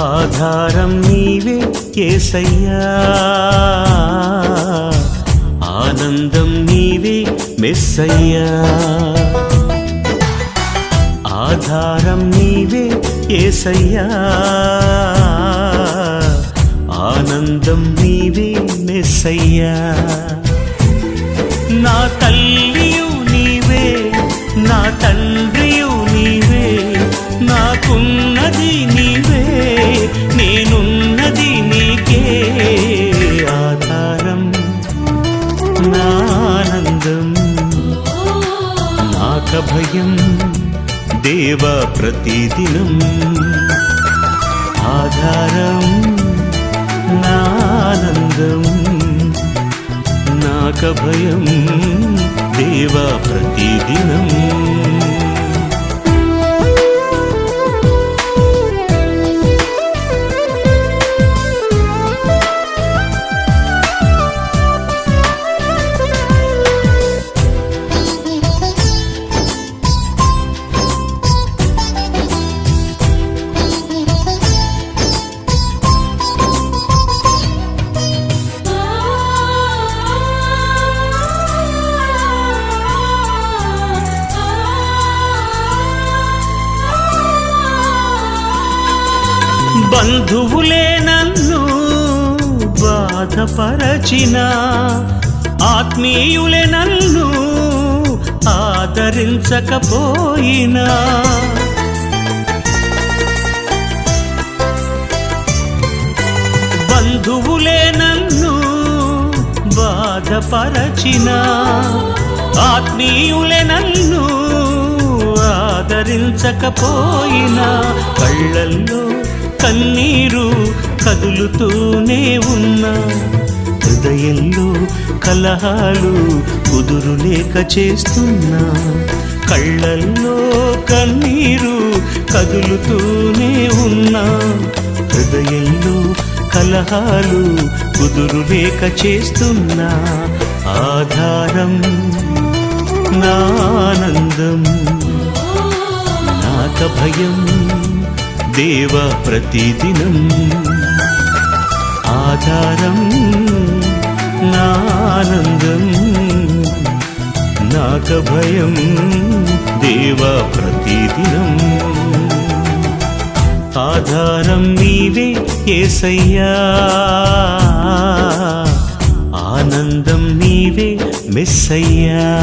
ఆధారం నీవే కేసయ్యా. ఆనందం నీవే మెస్సయ్యా. ఆధారం నీవే ఏసయ్యా ఆనందం నీవే మెస్సయ్యా. నా తల్లి నానందం నాక భయం దేవ ప్రతిదినం. ఆధారం నానందం నాక భయం దేవ ప్రతిదినం. బంధువులే నన్ను బాధపరచిన ఆత్మీయులే నన్ను ఆదరించకపోయినా. బంధువులే నన్ను బాధపరచిన ఆత్మీయులే నన్ను ఆదరించకపోయినా కళ్ళల్లో కన్నీరు కదులుతూనే ఉన్నా. హృదయంలో కలహాలు కుదురులేక చేస్తున్నా. కళ్ళల్లో కన్నీరు కదులుతూనే ఉన్నా. హృదయంలో కలహాలు కుదురులేక చేస్తున్నా. ఆధారం నానంద దేవ ప్రతిదినం. ఆధారం నానందం నాక భయం దేవ ప్రతిదినం. ఆధారం నీవే ఏసయ్యా ఆనందం నీవే మెస్సయ్యా.